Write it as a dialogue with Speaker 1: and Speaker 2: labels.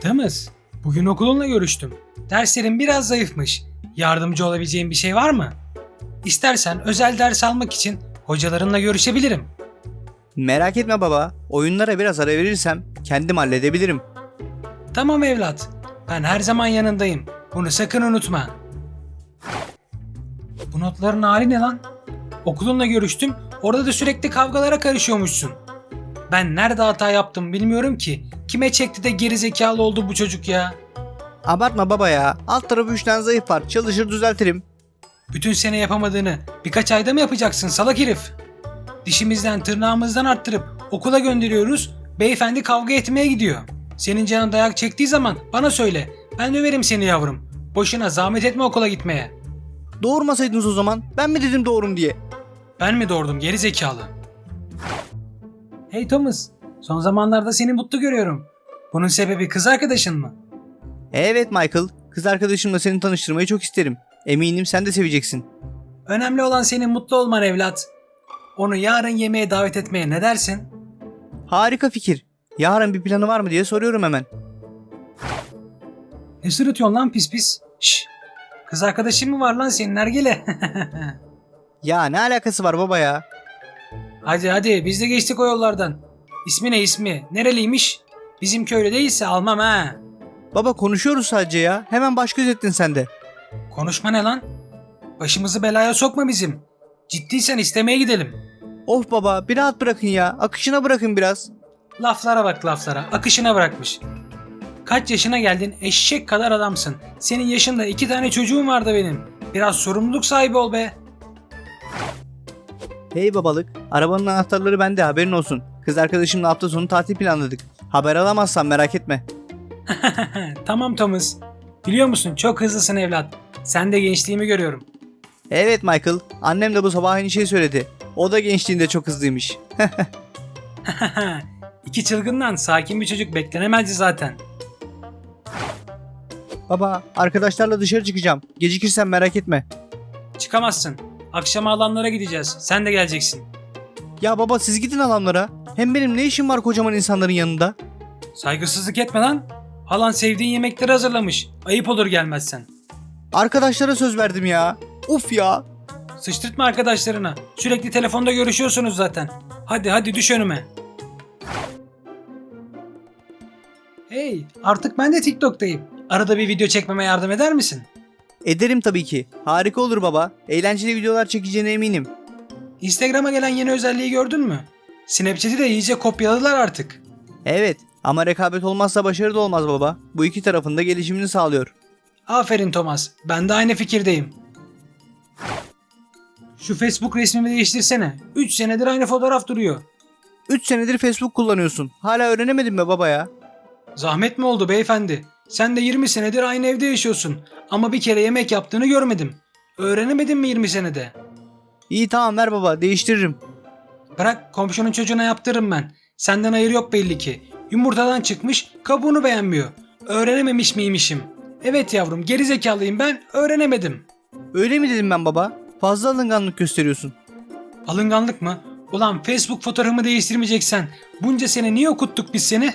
Speaker 1: Temiz. Bugün okulunla görüştüm. Derslerin biraz zayıfmış. Yardımcı olabileceğin bir şey var mı? İstersen özel ders almak için hocalarınla görüşebilirim.
Speaker 2: Merak etme baba. Oyunlara biraz ara verirsem kendim halledebilirim.
Speaker 1: Tamam evlat. Ben her zaman yanındayım. Bunu sakın unutma. Bu notların hali ne lan? Okulunla görüştüm. Orada da sürekli kavgalara karışıyormuşsun. Ben nerede hata yaptım bilmiyorum ki. Kime çekti de gerizekalı oldu bu çocuk ya.
Speaker 2: Abartma baba ya. Alt tarafı 3 tane zayıf var. Çalışır düzeltirim.
Speaker 1: Bütün sene yapamadığını birkaç ayda mı yapacaksın salak herif? Dişimizden tırnağımızdan arttırıp okula gönderiyoruz. Beyefendi kavga etmeye gidiyor. Senin canın dayak çektiği zaman bana söyle. Ben döverim seni yavrum. Boşuna zahmet etme okula gitmeye.
Speaker 2: Doğurmasaydınız o zaman. Ben mi dedim doğurun diye.
Speaker 1: Ben mi doğurdum geri zekalı? Hey Thomas, son zamanlarda seni mutlu görüyorum. Bunun sebebi kız arkadaşın mı?
Speaker 2: Evet Michael. Kız arkadaşımla seni tanıştırmayı çok isterim. Eminim sen de seveceksin.
Speaker 1: Önemli olan senin mutlu olman evlat. Onu yarın yemeğe davet etmeye ne dersin?
Speaker 2: Harika fikir. Yarın bir planı var mı diye soruyorum hemen.
Speaker 1: Ne sırıtıyorsun lan pis pis? Şş, kız arkadaşın mı var lan senin Ergele?
Speaker 2: Ya ne alakası var baba ya?
Speaker 1: Hadi hadi biz de geçtik o yollardan. İsmi ne ismi? Nereliymiş? Bizim köylü değilse almam ha.
Speaker 2: Baba konuşuyoruz sadece ya. Hemen baş göz ettin sen de.
Speaker 1: Konuşma ne lan? Başımızı belaya sokma bizim. Ciddiysen istemeye gidelim.
Speaker 2: Of baba bir rahat bırakın ya. Akışına bırakın biraz.
Speaker 1: Laflara bak laflara. Akışına bırakmış. Kaç yaşına geldin eşek kadar adamsın. Senin yaşında iki tane çocuğum vardı benim. Biraz sorumluluk sahibi ol be.
Speaker 2: Hey babalık. Arabanın anahtarları bende haberin olsun. Kız arkadaşımla hafta sonu tatil planladık. Haber alamazsan merak etme.
Speaker 1: tamam Thomas. Biliyor musun çok hızlısın evlat. Sen de gençliğimi görüyorum.
Speaker 2: Evet Michael. Annem de bu sabah aynı şeyi söyledi. O da gençliğinde çok hızlıymış.
Speaker 1: İki çılgından sakin bir çocuk beklenemezdi zaten.
Speaker 2: Baba arkadaşlarla dışarı çıkacağım. Gecikirsen merak etme.
Speaker 1: Çıkamazsın. Akşam alanlara gideceğiz. Sen de geleceksin.
Speaker 2: Ya baba siz gidin alanlara. Hem benim ne işim var kocaman insanların yanında?
Speaker 1: Saygısızlık etme lan. Halan sevdiğin yemekleri hazırlamış. Ayıp olur gelmezsen.
Speaker 2: Arkadaşlara söz verdim ya. Uf ya.
Speaker 1: Sıçtırtma arkadaşlarına. Sürekli telefonda görüşüyorsunuz zaten. Hadi hadi düş önüme. Hey artık ben de TikTok'tayım. Arada bir video çekmeme yardım eder misin?
Speaker 2: Ederim tabii ki. Harika olur baba. Eğlenceli videolar çekeceğine eminim.
Speaker 1: Instagram'a gelen yeni özelliği gördün mü? Snapchat'i de iyice kopyaladılar artık.
Speaker 2: Evet ama rekabet olmazsa başarı da olmaz baba. Bu iki tarafın da gelişimini sağlıyor.
Speaker 1: Aferin Thomas. Ben de aynı fikirdeyim. Şu Facebook resmimi değiştirsene. 3 senedir aynı fotoğraf duruyor.
Speaker 2: 3 senedir Facebook kullanıyorsun. Hala öğrenemedin mi baba ya?
Speaker 1: Zahmet mi oldu beyefendi? Sen de 20 senedir aynı evde yaşıyorsun. Ama bir kere yemek yaptığını görmedim. Öğrenemedin mi 20 senede?
Speaker 2: İyi tamam ver baba değiştiririm.
Speaker 1: Bırak komşunun çocuğuna yaptırırım ben. Senden hayır yok belli ki. Yumurtadan çıkmış kabuğunu beğenmiyor. Öğrenememiş miymişim? Evet yavrum geri zekalıyım ben öğrenemedim.
Speaker 2: Öyle mi dedim ben baba? Fazla alınganlık gösteriyorsun.
Speaker 1: Alınganlık mı? Ulan Facebook fotoğrafımı değiştirmeyeceksen bunca sene niye okuttuk biz seni?